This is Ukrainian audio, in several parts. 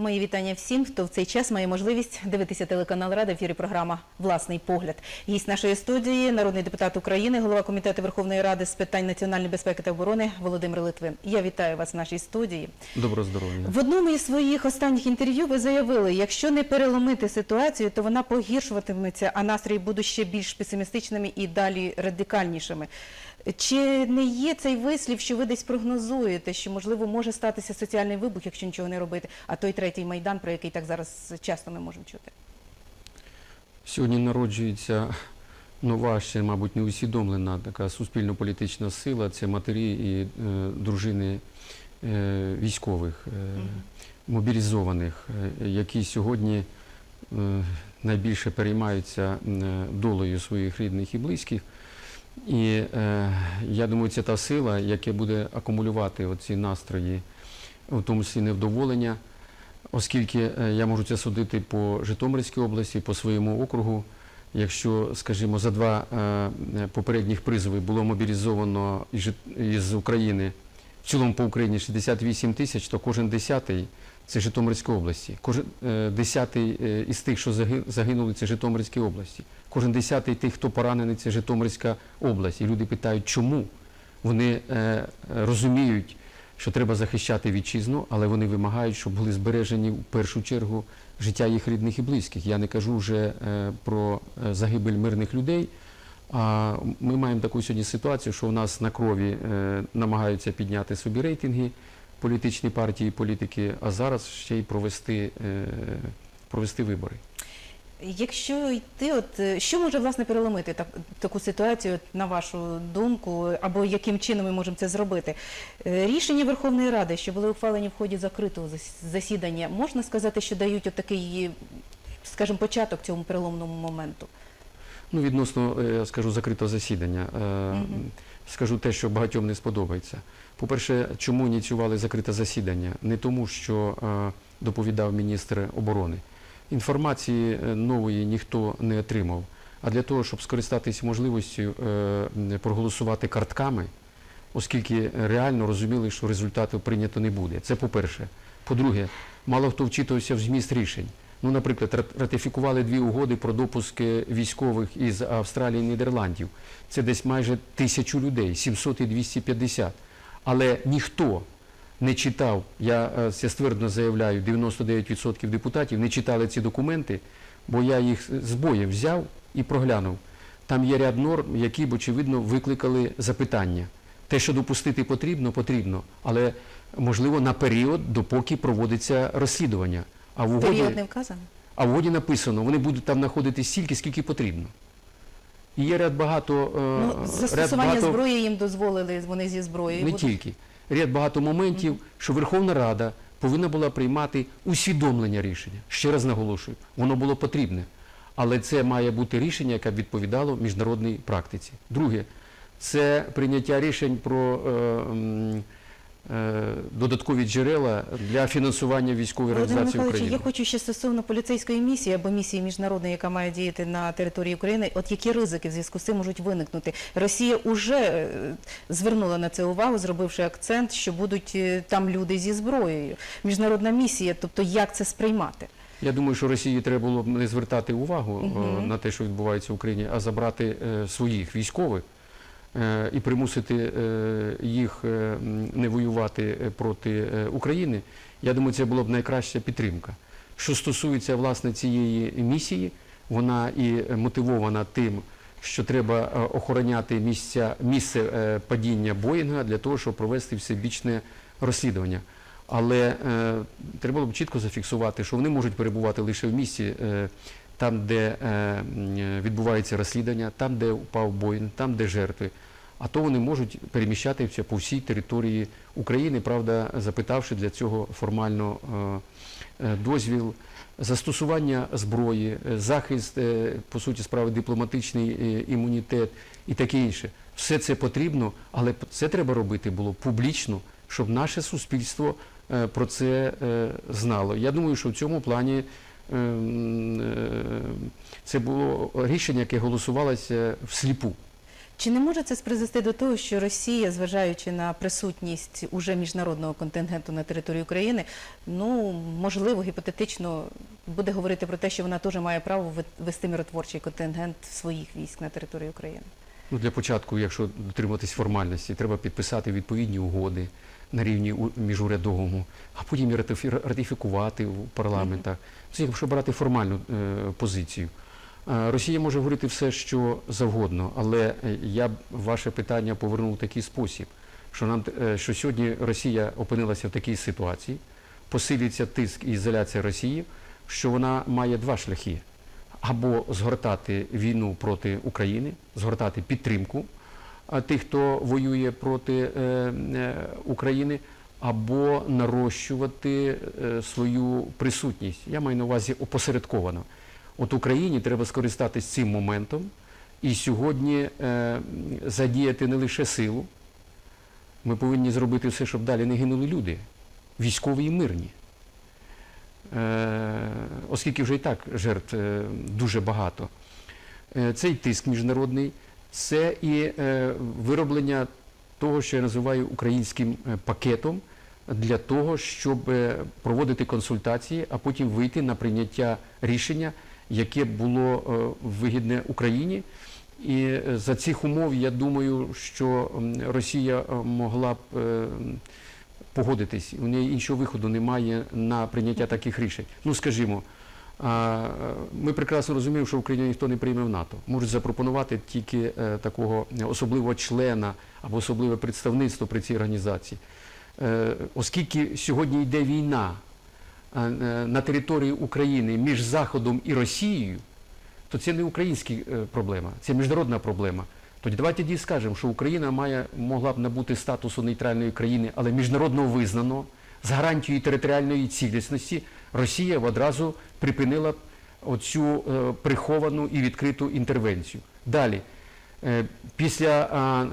Мої вітання всім, хто в цей час має можливість дивитися телеканал Рада в ефірі програма Власний погляд. Гість нашої студії, народний депутат України, голова комітету Верховної Ради з питань національної безпеки та оборони Володимир Литвин. Я вітаю вас в нашій студії. Доброго здоров'я. В одному із своїх останніх інтерв'ю ви заявили, якщо не переломити ситуацію, то вона погіршуватиметься, а настрої будуть ще більш песимістичними і далі радикальнішими. Чи не є цей вислів, що ви десь прогнозуєте, що можливо може статися соціальний вибух, якщо нічого не робити, а той третій майдан, про який так зараз часто ми можемо чути? Сьогодні народжується нова, ще, мабуть, не усвідомлена така суспільно-політична сила. Це матері і е, дружини е, військових, е, мобілізованих, е, які сьогодні е, найбільше переймаються е, долею своїх рідних і близьких. І е, я думаю, це та сила, яка буде акумулювати оці настрої, в тому числі невдоволення, оскільки е, я можу це судити по Житомирській області, по своєму округу. Якщо, скажімо, за два е, попередніх призови було мобілізовано із із України в цілому по Україні 68 тисяч, то кожен десятий це Житомирська області. Кожен е, десятий е, із тих, що загинули, це Житомирській області. Кожен десятий тих, хто поранений, це Житомирська область. І люди питають, чому вони е, розуміють, що треба захищати вітчизну, але вони вимагають, щоб були збережені в першу чергу життя їх рідних і близьких. Я не кажу вже про загибель мирних людей. А ми маємо таку сьогодні ситуацію, що у нас на крові намагаються підняти собі рейтинги політичні партії, політики, а зараз ще й провести, е, провести вибори. Якщо йти, от е, що може власне переломити так, таку ситуацію, на вашу думку, або яким чином ми можемо це зробити? Е, Рішення Верховної Ради, що були ухвалені в ході закритого зас- засідання, можна сказати, що дають от такий, скажімо, початок цьому переломному моменту. Ну, відносно, е, я скажу, закритого засідання. е, Скажу те, що багатьом не сподобається. По-перше, чому ініціювали закрите засідання? Не тому, що е, доповідав міністр оборони. Інформації нової ніхто не отримав. А для того, щоб скористатися можливістю проголосувати картками, оскільки реально розуміли, що результату прийнято не буде. Це по-перше. По-друге, мало хто вчитувався в зміст рішень. Ну, наприклад, ратифікували дві угоди про допуск військових із Австралії і Нідерландів. Це десь майже тисячу людей, 700 і 250. Але ніхто не читав, я це ствердно заявляю, 99% депутатів не читали ці документи, бо я їх з боєм взяв і проглянув. Там є ряд норм, які б, очевидно, викликали запитання. Те, що допустити потрібно, потрібно, але можливо на період, допоки проводиться розслідування. А в угоді, Період не вказано? а в угоді написано, вони будуть там знаходитись стільки, скільки потрібно. І є ряд багато, е, Ну, ряд застосування багато зброї їм дозволили, вони зі зброєю. не будуть. тільки. Ряд багато моментів, що Верховна Рада повинна була приймати усвідомлення рішення. Ще раз наголошую, воно було потрібне. Але це має бути рішення, яке б відповідало міжнародній практиці. Друге, це прийняття рішень про е, додаткові джерела для фінансування військової організації України. я хочу ще стосовно поліцейської місії або місії міжнародної, яка має діяти на території України. От які ризики в зв'язку з цим можуть виникнути? Росія вже звернула на це увагу, зробивши акцент, що будуть е, там люди зі зброєю. Міжнародна місія, тобто як це сприймати? Я думаю, що Росії треба було б не звертати увагу е, Мгм. на те, що відбувається в Україні, а забрати е, своїх військових е, і примусити е, їх е, не воювати е, проти е, України. Я думаю, це була б найкраща підтримка. Що стосується власне цієї місії, вона і е, мотивована тим, що треба е, охороняти місця, місце е, падіння Боїнга для того, щоб провести всебічне розслідування. Але е, треба було б чітко зафіксувати, що вони можуть перебувати лише в місці, е, там, де е, відбувається розслідування, там, де впав Боїн, там, де жертви. А то вони можуть переміщатися по всій території України, правда, запитавши для цього формально е, е, дозвіл, застосування зброї, захист, по суті справи, дипломатичний імунітет і таке інше. Все це потрібно, але це треба робити було публічно, щоб наше суспільство про це знало. Я думаю, що в цьому плані це було рішення, яке голосувалося всліпу. Чи не може це призвести до того, що Росія, зважаючи на присутність уже міжнародного контингенту на території України, ну можливо, гіпотетично буде говорити про те, що вона теж має право ве- вести миротворчий контингент своїх військ на території України? Ну, для початку, якщо дотримуватись формальності, треба підписати відповідні угоди на рівні міжурядовому, а потім ратифікувати в парламентах. Це якщо брати формальну е, позицію. Е, Росія може говорити все, що завгодно, але е, я б ваше питання повернув в такий спосіб, що нам що сьогодні Росія опинилася в такій ситуації, посилюється тиск і ізоляція Росії, що вона має два шляхи або згортати війну проти України, згортати підтримку тих, хто воює проти е, е, України, або нарощувати е, свою присутність. Я маю на увазі опосередковано. От Україні треба скористатись цим моментом і сьогодні задіяти не лише силу. Ми повинні зробити все, щоб далі не гинули люди, військові і мирні. Оскільки вже і так жертв дуже багато. Цей тиск міжнародний це і е, вироблення того, що я називаю українським е, пакетом для того, щоб е, проводити консультації, а потім вийти на прийняття рішення, яке було вигідне Україні. І за цих умов я думаю, що Росія могла б погодитись. У неї іншого виходу немає на прийняття таких рішень. Ну, скажімо, ми прекрасно розуміємо, що Україну ніхто не прийме в НАТО. Можуть запропонувати тільки е, такого особливого члена або особливе представництво при цій організації. Е, Оскільки сьогодні йде війна е, е, на території України між Заходом і Росією, то це не українська е, проблема, це міжнародна проблема. Тоді давайте тоді скажемо, що Україна має, могла б набути статусу нейтральної країни, але міжнародно визнано, з гарантією територіальної цілісності, Росія одразу припинила оцю е, приховану і відкриту інтервенцію. Далі, е, після е,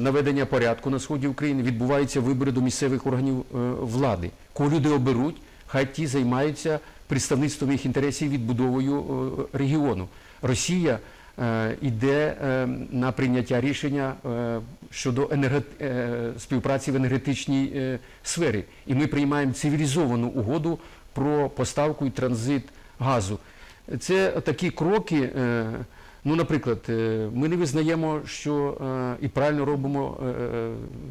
наведення порядку на сході України відбуваються вибори до місцевих органів влади. Кого люди оберуть, хай ті займаються представництвом їх інтересів відбудовою регіону. Росія йде на прийняття рішення щодо енерге- е, співпраці в енергетичній сфері. І ми приймаємо цивілізовану угоду про поставку і транзит газу. Це такі кроки. е, Ну, наприклад, е, ми не визнаємо, що е, і правильно робимо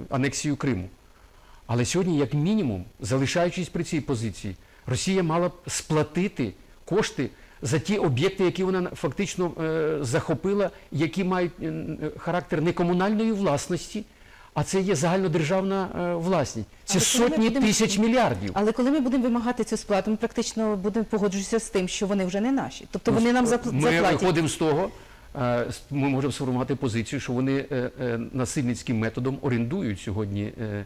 анексію Криму. Але сьогодні, як мінімум, залишаючись при цій позиції, Росія мала б сплатити кошти за ті об'єкти, які вона фактично захопила, які мають характер не комунальної власності, а це є загальнодержавна е, власність. Це Але коли ми сотні будемо- тисяч мільярдів. Але коли ми будемо вимагати цю сплату, ми практично будемо погоджуватися з тим, що вони вже не наші. Тобто вони нам запл- Ми заплатять. виходимо з того, е, с- ми можемо сформувати позицію, що вони е, е, насильницьким методом орендують сьогодні. е,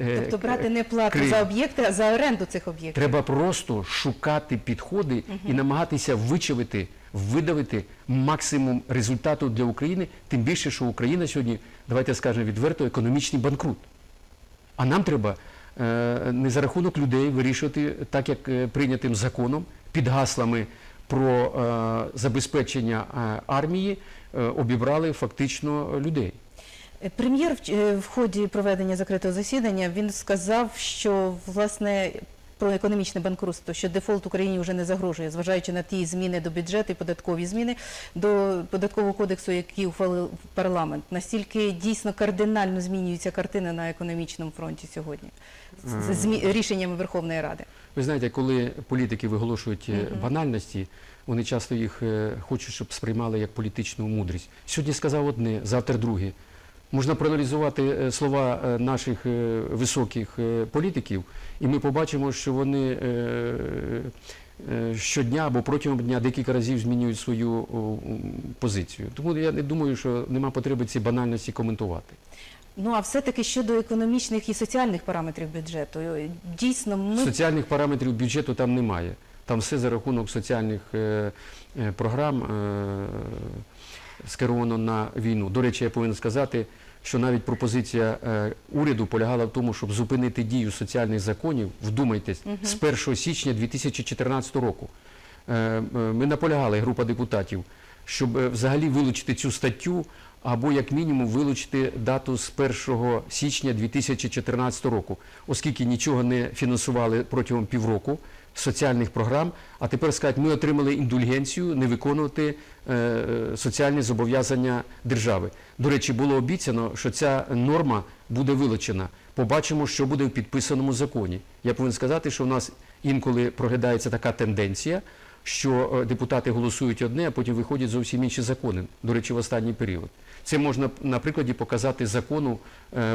е, Тобто брати не плату Крим. за об'єкти, а за оренду цих об'єктів. Треба просто шукати підходи і намагатися вичавити, видавити максимум результату для України, тим більше, що Україна сьогодні, давайте скажемо відверто, економічний банкрут. А нам треба е, не за рахунок людей вирішувати так, як е, прийнятим законом, під гаслами про е, забезпечення армії, обібрали фактично людей. Прем'єр в ході проведення закритого засідання він сказав, що власне про економічне банкрутство, що дефолт Україні вже не загрожує, зважаючи на ті зміни до бюджету і податкові зміни до податкового кодексу, які ухвалив парламент. Настільки дійсно кардинально змінюється картина на економічному фронті сьогодні з змі- рішеннями Верховної Ради. Ви знаєте, коли політики виголошують е, банальності, вони часто їх е, хочуть, щоб сприймали як політичну мудрість. Сьогодні сказав одне, завтра друге. Можна проаналізувати е, слова е, наших е, високих е, політиків, і ми побачимо, що вони е, е, щодня або протягом дня декілька разів змінюють свою позицію. Тому я не думаю, що нема потреби ці банальності коментувати. Ну а все-таки щодо економічних і соціальних параметрів бюджету, е, дійсно ми Соціальних параметрів бюджету там немає. Там все за рахунок соціальних е, е, програм е, скеровано на війну. До речі, я повинен сказати, що навіть пропозиція е, уряду полягала в тому, щоб зупинити дію соціальних законів, вдумайтесь, з 1 січня 2014 року. Е, е, Ми наполягали, група депутатів, щоб е, взагалі вилучити цю статтю, або як мінімум вилучити дату з 1 січня 2014 року, оскільки нічого не фінансували протягом півроку соціальних програм, а тепер скажуть, ми отримали індульгенцію не виконувати е, е, соціальні зобов'язання держави. До речі, було обіцяно, що ця норма буде вилучена. Побачимо, що буде в підписаному законі. Я повинен сказати, що в нас інколи проглядається така тенденція, що е, депутати голосують одне, а потім виходять зовсім інші закони. До речі, в останній період. Це можна на прикладі показати закону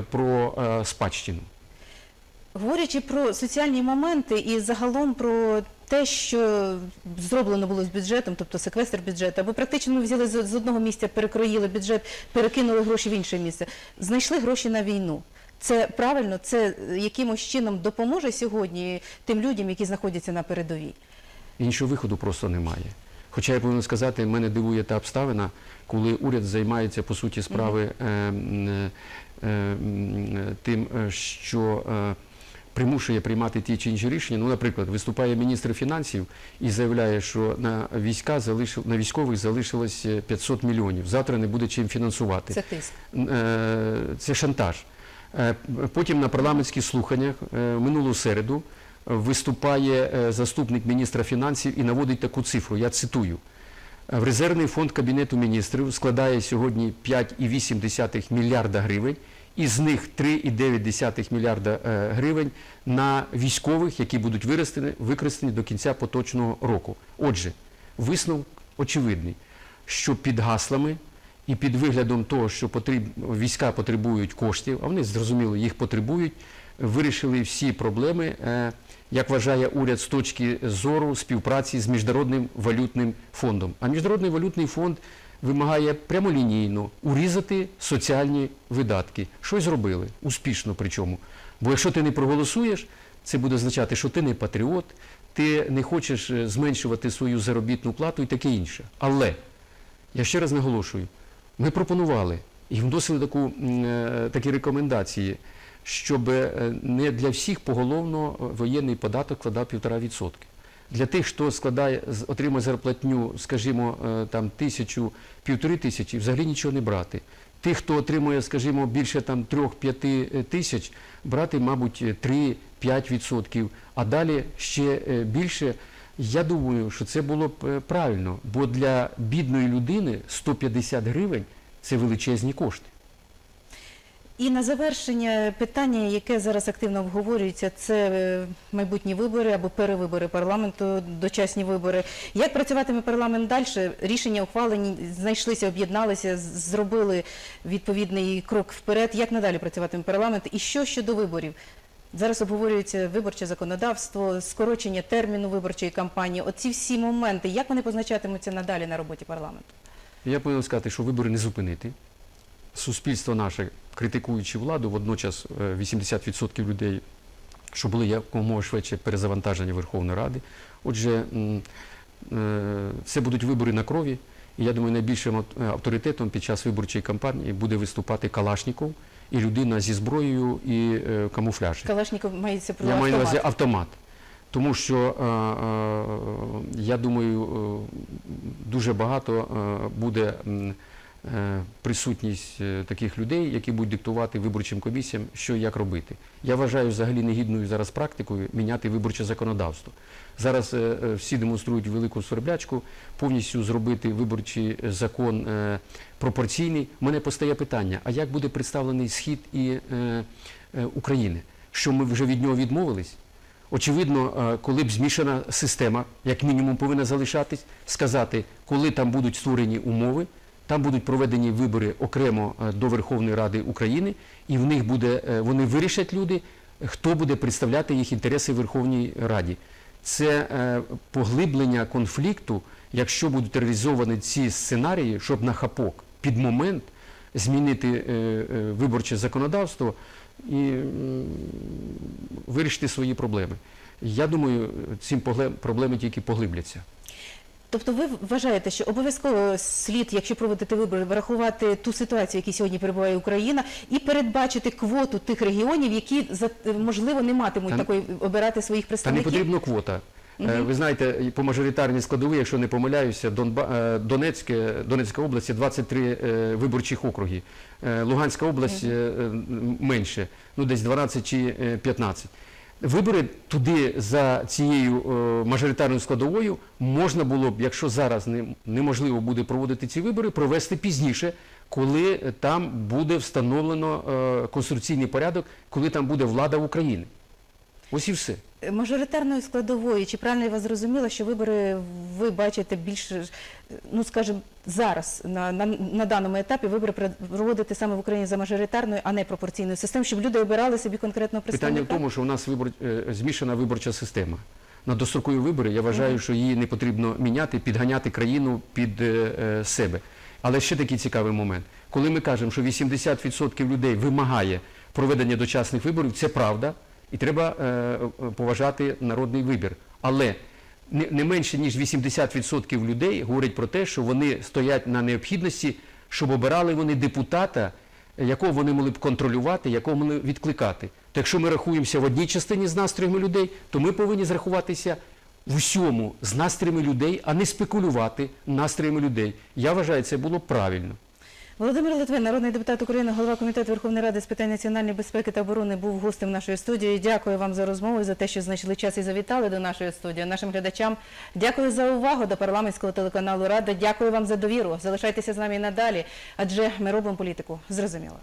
про спадщину. Говорячи про соціальні моменти і загалом про те, що зроблено було з бюджетом, тобто секвестр бюджету, або практично ми взяли з одного місця, перекроїли бюджет, перекинули гроші в інше місце, знайшли гроші на війну. Це правильно, це якимось чином допоможе сьогодні тим людям, які знаходяться на передовій. Іншого виходу просто немає. Хоча я повинен сказати, мене дивує та обставина, коли уряд займається по суті справи е, е, е, тим, що е, примушує приймати ті чи інші рішення. Ну, наприклад, виступає міністр фінансів і заявляє, що на війська залишив на військових залишилось е, 500 мільйонів. Завтра не буде чим фінансувати. Це тиск. Е, це шантаж. Е, Потім на парламентських слуханнях е, минулу середу виступає е, заступник міністра фінансів і наводить таку цифру. Я цитую. «Е, В резервний фонд Кабінету міністрів складає сьогодні 5,8 мільярда гривень, із них 3,9 мільярда е, гривень на військових, які будуть використані до кінця поточного року. Отже, висновок очевидний, що під гаслами і під виглядом того, що потріб... війська потребують коштів, а вони зрозуміло їх потребують, вирішили всі проблеми, е, як вважає уряд, з точки зору співпраці з Міжнародним валютним фондом. А Міжнародний валютний фонд вимагає прямолінійно урізати соціальні видатки. Що й зробили? Успішно причому. Бо якщо ти не проголосуєш, це буде означати, що ти не патріот, ти не хочеш е, зменшувати свою заробітну плату і таке інше. Але я ще раз наголошую, ми пропонували і вносили таку, е, такі рекомендації, щоб е, не для всіх поголовно воєнний податок складав 1,5%. Для тих, хто складає, отримує зарплатню, скажімо, е, там тисячу, півтори тисячі, взагалі нічого не брати. Тих, хто отримує, скажімо, більше там 3-5 е, тисяч, брати, мабуть, 3-5%, а далі ще е, більше. Я думаю, що це було б е, правильно, бо для бідної людини 150 гривень це величезні кошти. І на завершення питання, яке зараз активно обговорюється, це е, майбутні вибори або перевибори парламенту, дочасні вибори. Як працюватиме парламент далі? Рішення ухвалені, знайшлися, об'єдналися, зробили відповідний крок вперед. Як надалі працюватиме парламент? І що щодо виборів? Зараз обговорюється виборче законодавство, скорочення терміну виборчої кампанії. Оці всі моменти, як вони позначатимуться надалі на роботі парламенту? Я повинен сказати, що вибори не зупинити. Суспільство наше, критикуючи владу, водночас е, 80% людей, що були якомога швидше перезавантажені Верховної Ради. Отже, е, це будуть вибори на крові. І я думаю, найбільшим е, авторитетом під час виборчої кампанії буде виступати Калашніков і людина зі зброєю і е, камуфляжі. Калашніков мається про Я маю на увазі автомат. автомат. Тому що е, е, я думаю, е, дуже багато е, буде е, присутність е, таких людей, які будуть диктувати виборчим комісіям, що і як робити. Я вважаю взагалі негідною зараз практикою міняти виборче законодавство. Зараз е, е, всі демонструють велику сверблячку, повністю зробити виборчий закон е, пропорційний. Мене постає питання: а як буде представлений схід і е, е, України? Що ми вже від нього відмовились? Очевидно, е, коли б змішана система, як мінімум, повинна залишатись, сказати, коли там будуть створені умови, там будуть проведені вибори окремо е, до Верховної Ради України, і в них буде, е, вони вирішать люди, хто буде представляти їх інтереси в Верховній Раді. Це е, поглиблення конфлікту, якщо будуть реалізовані ці сценарії, щоб на хапок під момент змінити виборче законодавство і вирішити свої проблеми. Я думаю, цим проблеми тільки поглибляться. Тобто ви вважаєте, що обов'язково слід, якщо проводити вибори, врахувати ту ситуацію, в якій сьогодні перебуває Україна, і передбачити квоту тих регіонів, які можливо не матимуть Та- такої обирати своїх представників. Та не потрібна квота. Е, Ви знаєте, по мажоритарній складовій, якщо не помиляюся, Донба... е, Донецьке, Донецька область 23 е, виборчих округи. Луганська область менше, ну десь 12 чи е, 15. Вибори туди за цією е, мажоритарною складовою можна було б, якщо зараз не, неможливо буде проводити ці вибори, провести пізніше, коли там буде встановлено е, конституційний порядок, коли там буде влада України. Ось і все. Мажоритарної складової, чи правильно я вас зрозуміла, що вибори ви бачите більш, е, ну скажімо, зараз на, на, на даному етапі вибори проводити саме в Україні за мажоритарною, а не пропорційною системою, щоб люди обирали собі конкретного Питання в тому, що у нас вибор, е, змішана виборча система. На дострокові вибори я вважаю, що її не потрібно міняти, підганяти країну під е, е, себе. Але ще такий цікавий момент. Коли ми кажемо, що 80% людей вимагає проведення дочасних виборів, це правда, і треба е, е, поважати народний вибір. Але не, менше ніж 80% людей говорять про те, що вони стоять на необхідності, щоб обирали вони депутата, якого вони могли б контролювати, якого могли відкликати. То якщо ми рахуємося в одній частині з настроями людей, то ми повинні зрахуватися в усьому з настроями людей, а не спекулювати настроями людей. Я вважаю, це було правильно. Володимир Литвин, народний депутат України, голова комітету Верховної Ради з питань національної безпеки та оборони, був гостем нашої студії. Дякую вам за розмову і за те, що знайшли час і завітали до нашої студії. Нашим глядачам дякую за увагу до парламентського телеканалу Рада. Дякую вам за довіру. Залишайтеся з нами і надалі, адже ми робимо політику. Зрозуміло.